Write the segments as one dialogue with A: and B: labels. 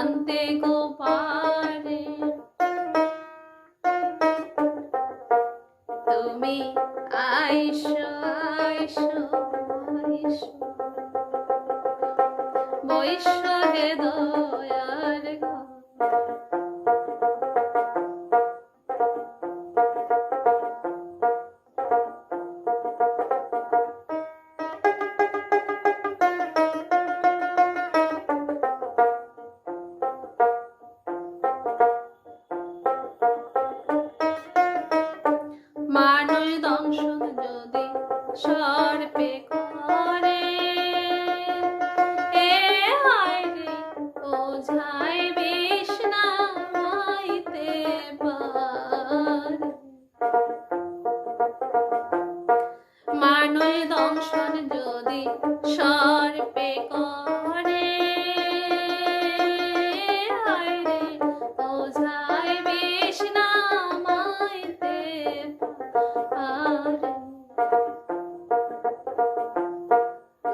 A: আনতে গো পারে তুমি আইসো আইসো আইসো। বৈশহে দয়ার মানুষ দংশন যদি সর্পে করে এ হায় রে ওঝাই বিষ নামাইতে পারে। মানুষ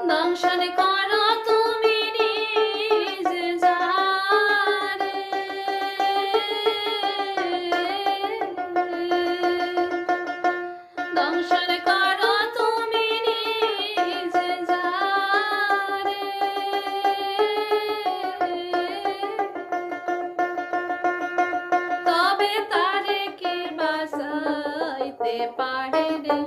A: দংশন করো তুমি দংশন করো তুমি তবে তারে কি বাসাইতে পারে রে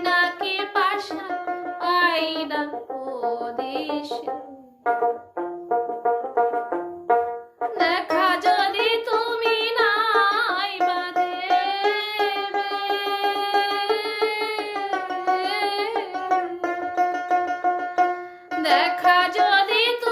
A: নাকি পাশা? আইনা দেশ দেখা যদি তুমি নাই বা দেখা যদি তুমি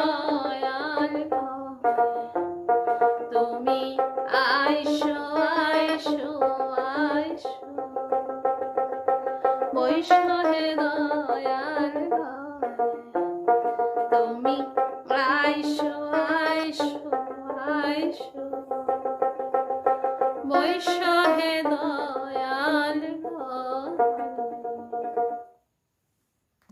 A: বৈষ্ণহে দয়ার তুমি আইসো আইসো আইসো। বৈষ্ণ